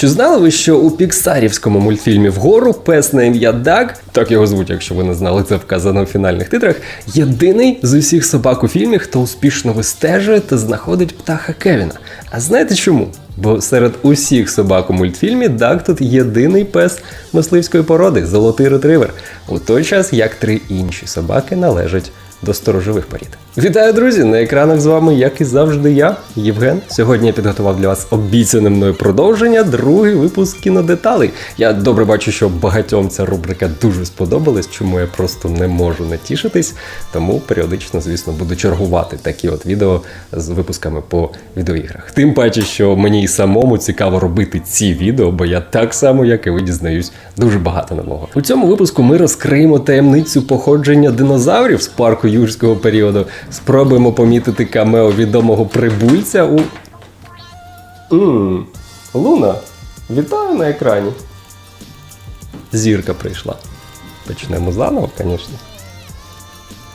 Чи знали ви, що у піксарівському мультфільмі Вгору пес на ім'я Даг, так його звуть, якщо ви не знали, це вказано в фінальних титрах, єдиний з усіх собак у фільмі, хто успішно вистежує та знаходить птаха Кевіна. А знаєте чому? Бо серед усіх собак у мультфільмі Даг тут єдиний пес мисливської породи золотий ретривер, у той час як три інші собаки належать до сторожових порід. Вітаю, друзі! На екранах з вами, як і завжди, я, Євген. Сьогодні я підготував для вас обіцяне мною продовження, другий випуск кінодеталей. Я добре бачу, що багатьом ця рубрика дуже сподобалась, чому я просто не можу натішитись. Тому періодично, звісно, буду чергувати такі от відео з випусками по відеоіграх. Тим паче, що мені і самому цікаво робити ці відео, бо я так само, як і ви дізнаюсь, дуже багато нового. У цьому випуску ми розкриємо таємницю походження динозаврів з парку юрського періоду. Спробуємо помітити камео відомого прибульця у. Ммм, Луна, вітаю на екрані. Зірка прийшла. Почнемо заново, звісно.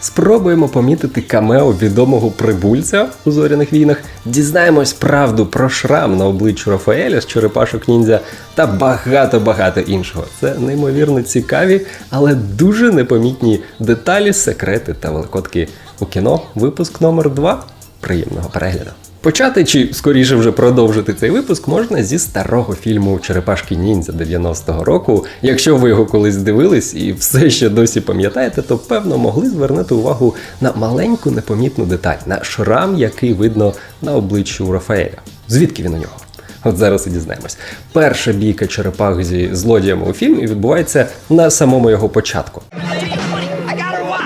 Спробуємо помітити камео відомого прибульця у зоряних війнах, дізнаємось правду про шрам на обличчю Рафаеля з черепашок ніндзя та багато-багато іншого. Це неймовірно цікаві, але дуже непомітні деталі, секрети та великодки у кіно. Випуск номер 2 Приємного перегляду. Почати чи скоріше вже продовжити цей випуск можна зі старого фільму Черепашки ніндзя 90-го року. Якщо ви його колись дивились і все ще досі пам'ятаєте, то певно могли звернути увагу на маленьку непомітну деталь, на шрам, який видно на обличчі у Рафаеля. Звідки він у нього? От зараз і дізнаємось. Перша бійка черепах зі злодіями у фільмі відбувається на самому його початку.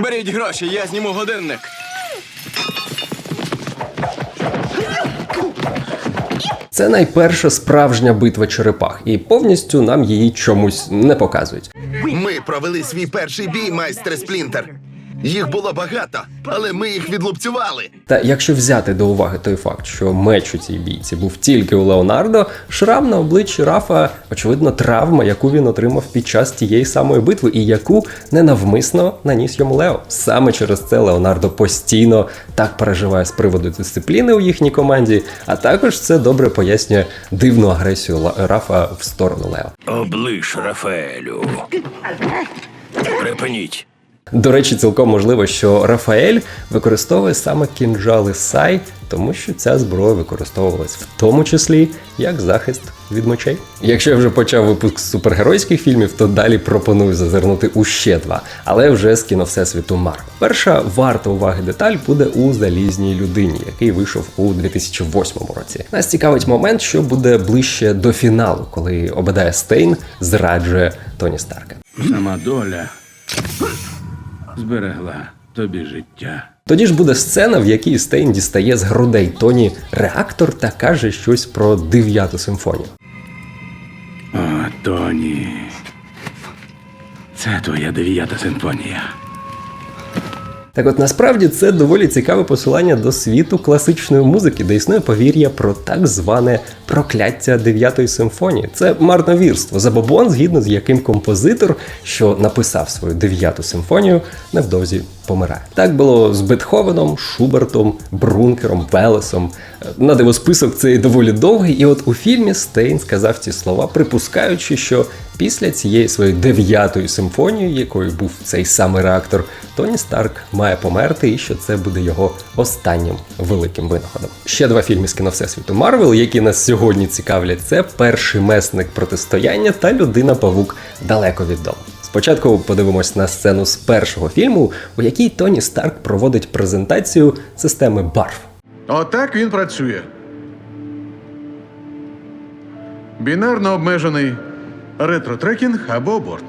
Беріть гроші, я зніму годинник. Це найперша справжня битва черепах, і повністю нам її чомусь не показують. Ми провели свій перший бій, майстре Сплінтер. Їх було багато, але ми їх відлупцювали. Та якщо взяти до уваги той факт, що меч у цій бійці був тільки у Леонардо, шрам на обличчі Рафа, очевидно, травма, яку він отримав під час тієї самої битви, і яку ненавмисно наніс йому Лео. Саме через це Леонардо постійно так переживає з приводу дисципліни у їхній команді, а також це добре пояснює дивну агресію Ла- Рафа в сторону Лео. Оближ Рафаелю. Припиніть. До речі, цілком можливо, що Рафаель використовує саме кінжали Сай, тому що ця зброя використовувалась в тому числі як захист від мечей. Якщо я вже почав випуск супергеройських фільмів, то далі пропоную зазирнути у ще два, але вже з кіно Всесвіту Марвел. Перша варта уваги деталь буде у залізній людині, який вийшов у 2008 році. Нас цікавить момент, що буде ближче до фіналу, коли Обедая Стейн зраджує Тоні Старка. Сама доля зберегла тобі життя. Тоді ж буде сцена, в якій Стейн дістає з грудей Тоні реактор та каже щось про дев'яту симфонію. О, Тоні. Це твоя дев'ята симфонія. Так от насправді це доволі цікаве посилання до світу класичної музики, де існує повір'я про так зване прокляття дев'ятої симфонії. Це марновірство, забобон, згідно з яким композитор, що написав свою дев'яту симфонію, невдовзі помирає. Так було з Бетховеном, Шубертом, Брункером, Велесом. На диво список цей доволі довгий, і от у фільмі Стейн сказав ці слова, припускаючи, що після цієї своєї дев'ятої симфонії, якою був цей самий реактор, Тоні Старк має померти, і що це буде його останнім великим винаходом. Ще два фільми з кіно Всесвіту Марвел, які нас сьогодні цікавлять, це перший месник протистояння та людина Павук далеко від дому. Спочатку подивимось на сцену з першого фільму, у якій Тоні Старк проводить презентацію системи барв. Отак він працює. Бінарно обмежений ретротрекінг або аборт.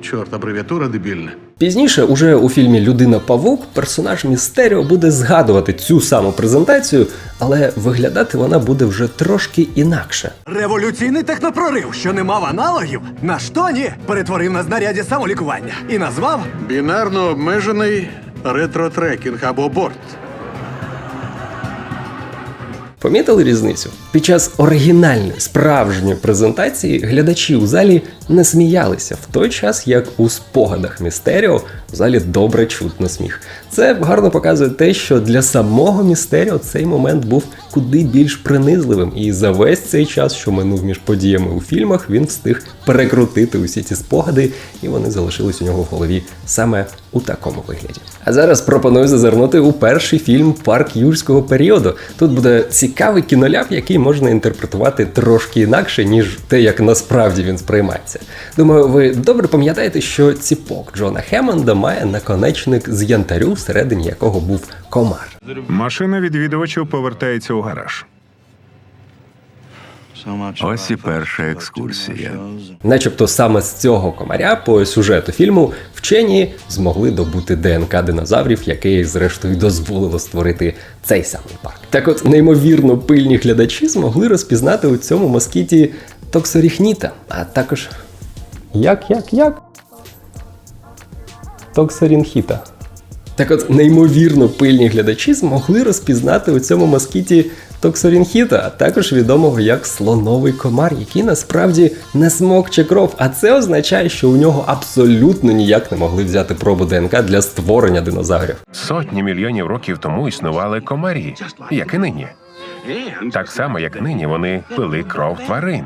Чорт, абревіатура дебільна. Пізніше, уже у фільмі Людина Павук, персонаж Містеріо буде згадувати цю саму презентацію, але виглядати вона буде вже трошки інакше. Революційний технопрорив, що не мав аналогів, на штоні перетворив на знаряддя самолікування і назвав Бінарно обмежений ретротрекінг або аборт. Помітили різницю? Під час оригінальної справжньої презентації глядачі у залі не сміялися, в той час як у спогадах Містеріо в залі добре чутно сміх. Це гарно показує те, що для самого містеріо цей момент був куди більш принизливим, і за весь цей час, що минув між подіями у фільмах, він встиг перекрутити усі ці спогади, і вони залишились у нього в голові саме у такому вигляді. А зараз пропоную зазирнути у перший фільм Парк юрського періоду. Тут буде цікавий кіноляп, який можна інтерпретувати трошки інакше, ніж те, як насправді він сприймається. Думаю, ви добре пам'ятаєте, що ціпок Джона Хеммонда має наконечник з янтарю, всередині якого був комар. Машина відвідувачів повертається у гараж. Ось і перша екскурсія. Начебто саме з цього комаря по сюжету фільму вчені змогли добути ДНК динозаврів, яке зрештою дозволило створити цей самий парк. Так от неймовірно пильні глядачі змогли розпізнати у цьому москіті токсоріхніта, а також як, як, як? Токсорінхіта. Так от неймовірно пильні глядачі змогли розпізнати у цьому москіті токсорінхіта, а також відомого як слоновий комар, який насправді не смокче кров. А це означає, що у нього абсолютно ніяк не могли взяти пробу ДНК для створення динозаврів. Сотні мільйонів років тому існували комарі, як і нині. Так само, як нині, вони пили кров тварин.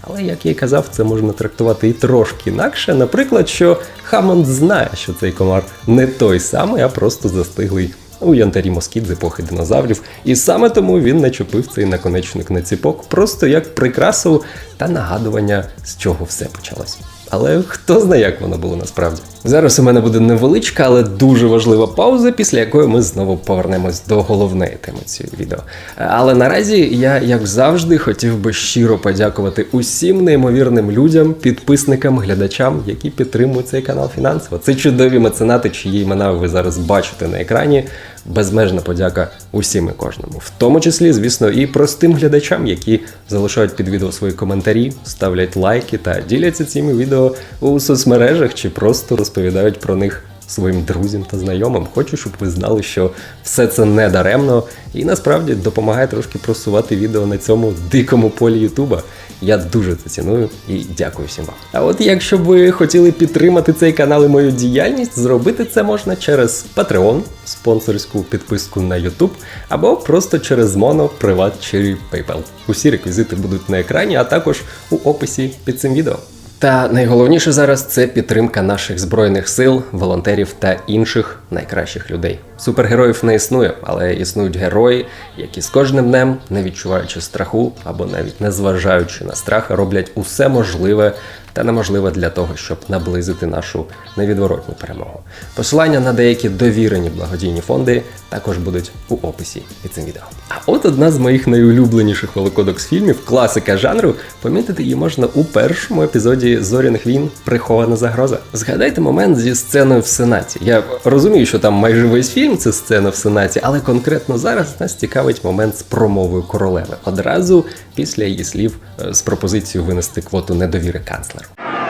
Але як я й казав, це можна трактувати і трошки інакше. Наприклад, що Хаммонд знає, що цей комар не той самий, а просто застиглий у янтарі москіт з епохи динозаврів, і саме тому він начепив цей наконечник на ціпок, просто як прикрасу та нагадування, з чого все почалось. Але хто знає, як воно було насправді. Зараз у мене буде невеличка, але дуже важлива пауза, після якої ми знову повернемось до головної теми цього відео. Але наразі я, як завжди, хотів би щиро подякувати усім неймовірним людям, підписникам, глядачам, які підтримують цей канал фінансово. Це чудові меценати, чиї імена ви зараз бачите на екрані. Безмежна подяка усім і кожному, в тому числі, звісно, і простим глядачам, які залишають під відео свої коментарі, ставлять лайки та діляться цими відео у соцмережах чи просто розповідають про них своїм друзям та знайомим. Хочу, щоб ви знали, що все це не даремно і насправді допомагає трошки просувати відео на цьому дикому полі Ютуба. Я дуже це ціную і дякую всім вам. А от якщо ви хотіли підтримати цей канал і мою діяльність, зробити це можна через Patreon, спонсорську підписку на YouTube, або просто через Mono, Privat чи PayPal. Усі реквізити будуть на екрані, а також у описі під цим відео. Та найголовніше зараз це підтримка наших збройних сил, волонтерів та інших найкращих людей. Супергероїв не існує, але існують герої, які з кожним днем, не відчуваючи страху або навіть не зважаючи на страх, роблять усе можливе та неможливе для того, щоб наблизити нашу невідворотню перемогу. Посилання на деякі довірені благодійні фонди також будуть у описі під цим відео. А от одна з моїх найулюбленіших великодокс фільмів, класика жанру, помітити її можна у першому епізоді Зоряних війн Прихована загроза. Згадайте момент зі сценою в Сенаті. Я розумію, що там майже весь фільм це сцена в Сенаті, але конкретно зараз нас цікавить момент з промовою королеви. Одразу після її слів е, з пропозицією винести квоту недовіри канцлеру.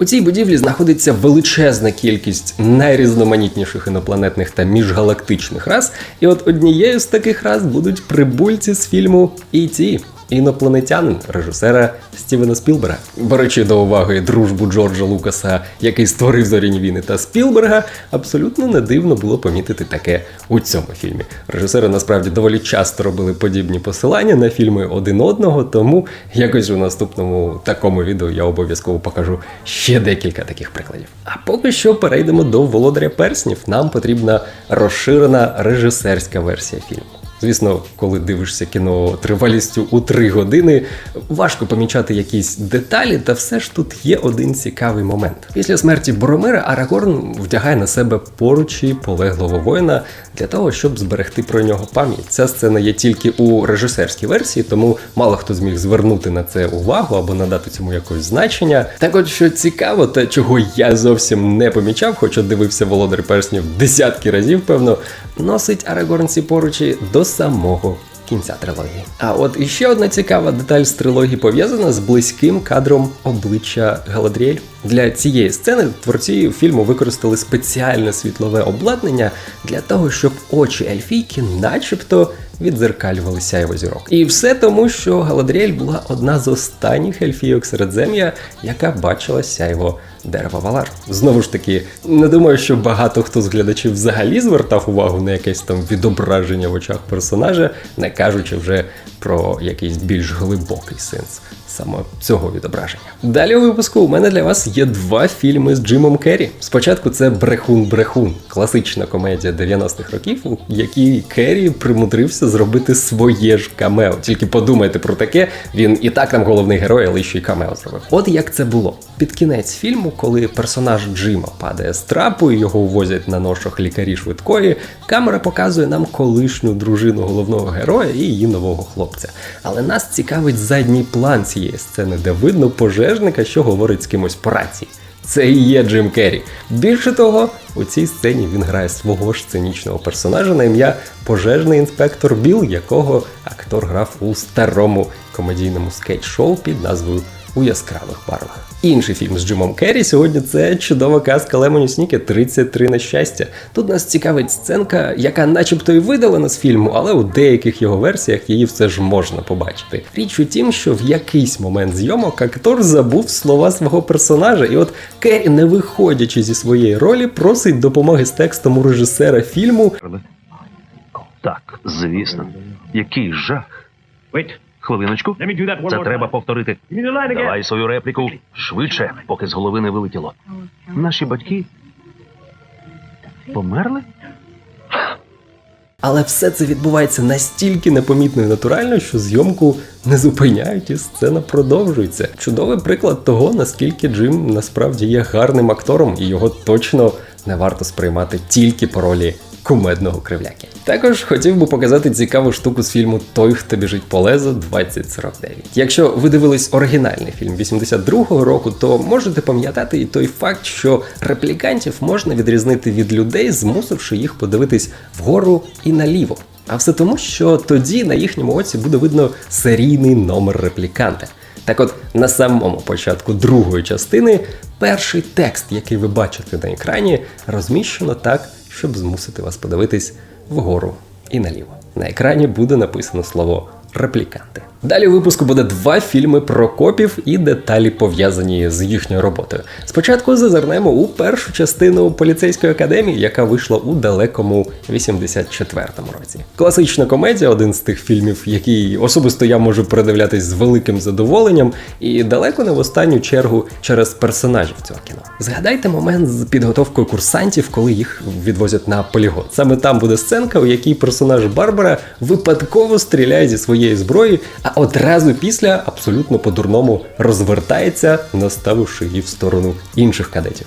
У цій будівлі знаходиться величезна кількість найрізноманітніших інопланетних та міжгалактичних рас, і от однією з таких рас будуть прибульці з фільму «І.Ті» інопланетянин режисера Стівена Спілберга. Беручи до уваги дружбу Джорджа Лукаса, який створив зоряні війни та Спілберга, абсолютно не дивно було помітити таке у цьому фільмі. Режисери насправді доволі часто робили подібні посилання на фільми один одного, тому якось у наступному такому відео я обов'язково покажу ще декілька таких прикладів. А поки що перейдемо до володаря перснів. Нам потрібна розширена режисерська версія фільму. Звісно, коли дивишся кіно тривалістю у 3 години, важко помічати якісь деталі, та все ж тут є один цікавий момент. Після смерті Боромира Арагорн вдягає на себе поручі полеглого воїна для того, щоб зберегти про нього пам'ять. Ця сцена є тільки у режисерській версії, тому мало хто зміг звернути на це увагу або надати цьому якось значення. Так от що цікаво, та чого я зовсім не помічав, хоча дивився володар перснів десятки разів, певно, носить Арагорн ці поручі до самого кінця трилогії. А от іще одна цікава деталь з трилогії пов'язана з близьким кадром обличчя Галадріель. Для цієї сцени творці фільму використали спеціальне світлове обладнання для того, щоб очі ельфійки начебто відзеркалювали сяйво зірок. І все тому, що Галадріель була одна з останніх ельфійок середзем'я, яка бачила сяйво дерева Валар. Знову ж таки, не думаю, що багато хто з глядачів взагалі звертав увагу на якесь там відображення в очах персонажа, не кажучи вже про якийсь більш глибокий сенс саме цього відображення. Далі у випуску у мене для вас є два фільми з Джимом Керрі. Спочатку це Брехун-Брехун, класична комедія 90-х років, у якій Керрі примудрився зробити своє ж камео. Тільки подумайте про таке, він і так там головний герой, але ще й камео зробив. От як це було. Під кінець фільму, коли персонаж Джима падає з трапу і його увозять на ношах лікарі швидкої, камера показує нам колишню дружину головного героя і її нового хлопця. Але нас цікавить задній план цієї сцени, де видно пожежника, що говорить з кимось по рації. Це і є Джим Керрі. Більше того, у цій сцені він грає свого ж сценічного персонажа на ім'я пожежний інспектор Біл, якого актор грав у старому комедійному скетч-шоу під назвою У яскравих барвах. Інший фільм з Джимом Керрі сьогодні це чудова казка Лемоні Сніки 33 на щастя. Тут нас цікавить сценка, яка начебто і видалена з фільму, але у деяких його версіях її все ж можна побачити. Річ у тім, що в якийсь момент зйомок актор забув слова свого персонажа, і от Керрі, не виходячи зі своєї ролі, просить допомоги з текстом у режисера фільму. Так, звісно. Який жах. Хвилиночку. Це треба повторити. Давай свою репліку швидше, поки з голови не вилетіло. Наші батьки померли? Але все це відбувається настільки непомітно і натурально, що зйомку не зупиняють і сцена продовжується. Чудовий приклад того, наскільки Джим насправді є гарним актором, і його точно не варто сприймати тільки по ролі кумедного кривляки. Також хотів би показати цікаву штуку з фільму Той, хто біжить по лезу 2049. Якщо ви дивились оригінальний фільм 82-го року, то можете пам'ятати і той факт, що реплікантів можна відрізнити від людей, змусивши їх подивитись вгору і наліво. А все тому, що тоді на їхньому оці буде видно серійний номер репліканта. Так от, на самому початку другої частини перший текст, який ви бачите на екрані, розміщено так, щоб змусити вас подивитись вгору і наліво. На екрані буде написано слово репліканти. Далі у випуску буде два фільми про копів і деталі пов'язані з їхньою роботою. Спочатку зазирнемо у першу частину поліцейської академії, яка вийшла у далекому 84-му році. Класична комедія, один з тих фільмів, який особисто я можу передивлятись з великим задоволенням, і далеко не в останню чергу через персонажів цього кіно. Згадайте момент з підготовкою курсантів, коли їх відвозять на полігон. Саме там буде сценка, у якій персонаж Барбара випадково стріляє зі своєї зброї, а одразу після абсолютно по-дурному розвертається, наставивши її в сторону інших кадетів.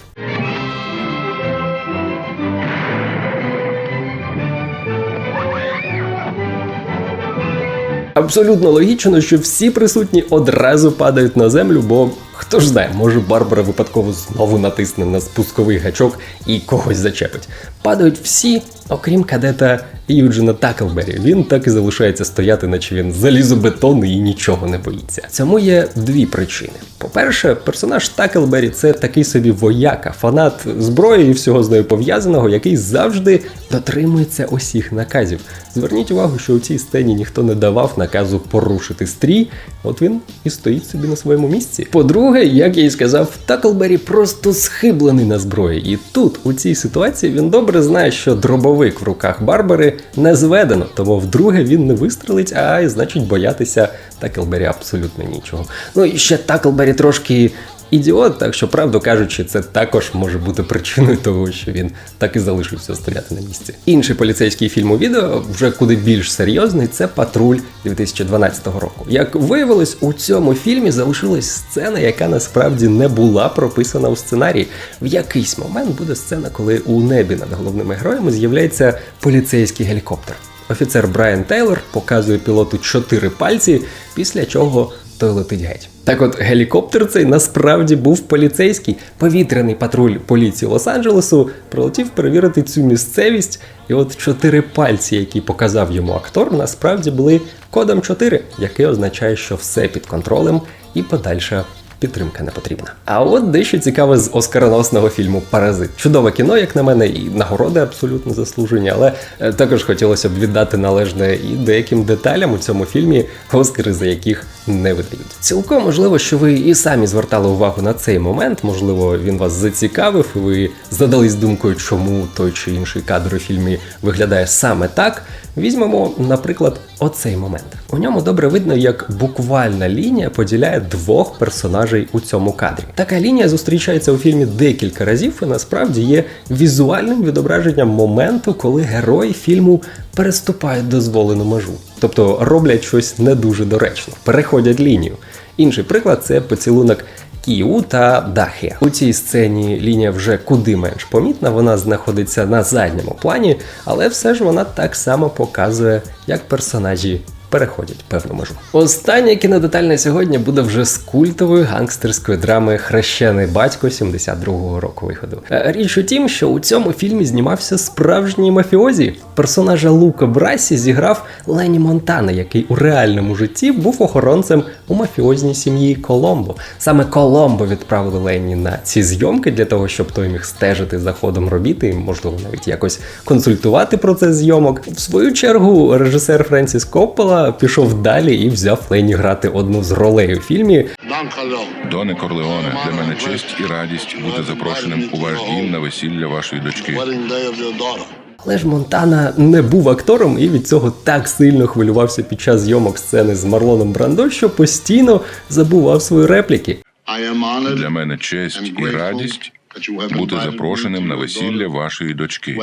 Абсолютно логічно, що всі присутні одразу падають на землю, бо хто ж знає, може Барбара випадково знову натисне на спусковий гачок і когось зачепить. Падають всі, окрім кадета Юджина Таклбері. Він так і залишається стояти, наче він залізобетонний і нічого не боїться. Цьому є дві причини. По-перше, персонаж Таклбері це такий собі вояка, фанат зброї і всього з нею пов'язаного, який завжди дотримується усіх наказів. Зверніть увагу, що у цій сцені ніхто не давав наказу порушити стрій, от він і стоїть собі на своєму місці. По-друге, як я і сказав, Таклбері просто схиблений на зброї. І тут, у цій ситуації, він добре знає, що дробовик в руках Барбари не зведено, тому вдруге він не вистрелить, а й значить боятися Таклбері абсолютно нічого. Ну і ще Таклбері трошки ідіот, так що, правду кажучи, це також може бути причиною того, що він так і залишився стояти на місці. Інший поліцейський фільм у відео, вже куди більш серйозний, це патруль 2012 року. Як виявилось, у цьому фільмі залишилась сцена, яка насправді не була прописана у сценарії. В якийсь момент буде сцена, коли у небі над головними героями з'являється поліцейський гелікоптер. Офіцер Брайан Тейлор показує пілоту чотири пальці, після чого той летить геть. Так от гелікоптер цей насправді був поліцейський. Повітряний патруль поліції Лос-Анджелесу прилетів перевірити цю місцевість, і от чотири пальці, які показав йому актор, насправді були кодом 4, який означає, що все під контролем і подальша підтримка не потрібна. А от дещо цікаве з оскароносного фільму Паразит. Чудове кіно, як на мене, і нагороди абсолютно заслужені, але е, також хотілося б віддати належне і деяким деталям у цьому фільмі, оскари за яких не видають. Цілком можливо, що ви і самі звертали увагу на цей момент, можливо, він вас зацікавив, і ви задались думкою, чому той чи інший кадр у фільмі виглядає саме так. Візьмемо, наприклад, оцей момент. У ньому добре видно, як буквальна лінія поділяє двох персонажей у цьому кадрі. Така лінія зустрічається у фільмі декілька разів і насправді є візуальним відображенням моменту, коли герої фільму переступають дозволену межу, тобто роблять щось не дуже доречно, переходять лінію. Інший приклад це поцілунок Кіу та Дахе. У цій сцені лінія вже куди менш помітна, вона знаходиться на задньому плані, але все ж вона так само показує, як персонажі переходять певну межу. Остання кінодеталь на сьогодні буде вже з культової гангстерської драми Хрещений батько 72-го року виходу. Е, Річ у тім, що у цьому фільмі знімався справжній мафіозі. Персонажа Лука Брасі зіграв Лені Монтана, який у реальному житті був охоронцем у мафіозній сім'ї Коломбо. Саме Коломбо відправили Лені на ці зйомки для того, щоб той міг стежити за ходом робіт і, можливо, навіть якось консультувати процес зйомок. В свою чергу режисер Френсіс Коппола пішов далі і взяв Лені грати одну з ролей у фільмі. Доне Корлеоне, для мене честь і радість бути запрошеним у ваш дім на весілля вашої дочки. Але ж Монтана не був актором і від цього так сильно хвилювався під час зйомок сцени з Марлоном Брандо, що постійно забував свої репліки. Для мене честь і радість бути запрошеним на весілля вашої дочки.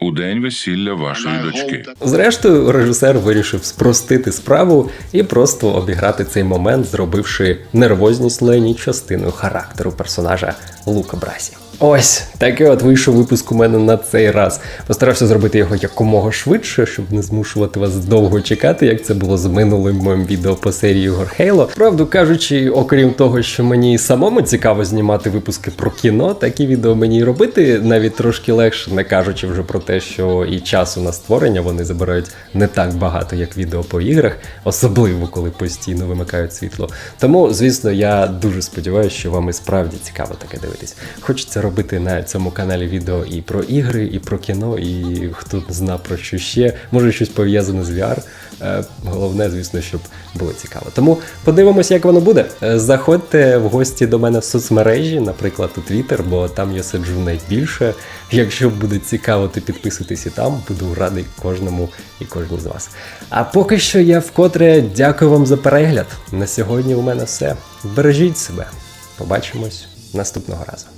У день весілля вашої дочки. Зрештою, режисер вирішив спростити справу і просто обіграти цей момент, зробивши нервозність Лені частиною характеру персонажа Лука Брасі. Ось такий от вийшов випуск у мене на цей раз. Постарався зробити його якомога швидше, щоб не змушувати вас довго чекати, як це було з минулим моїм відео по серії Halo. Правду кажучи, окрім того, що мені самому цікаво знімати випуски про кіно, такі відео мені робити навіть трошки легше, не кажучи вже про те, що і часу на створення вони забирають не так багато, як відео по іграх, особливо коли постійно вимикають світло. Тому, звісно, я дуже сподіваюся, що вам і справді цікаво таке дивитись. Хочеться робити на цьому каналі відео і про ігри, і про кіно, і хто зна про що ще, може щось пов'язане з VR. Е, Головне, звісно, щоб було цікаво. Тому подивимося, як воно буде. Е, Заходьте в гості до мене в соцмережі, наприклад, у Twitter, бо там я сиджу найбільше. Якщо буде цікаво, то підписуйтесь і там. Буду радий кожному і кожній з вас. А поки що я вкотре дякую вам за перегляд. На сьогодні у мене все. Бережіть себе. Побачимось наступного разу.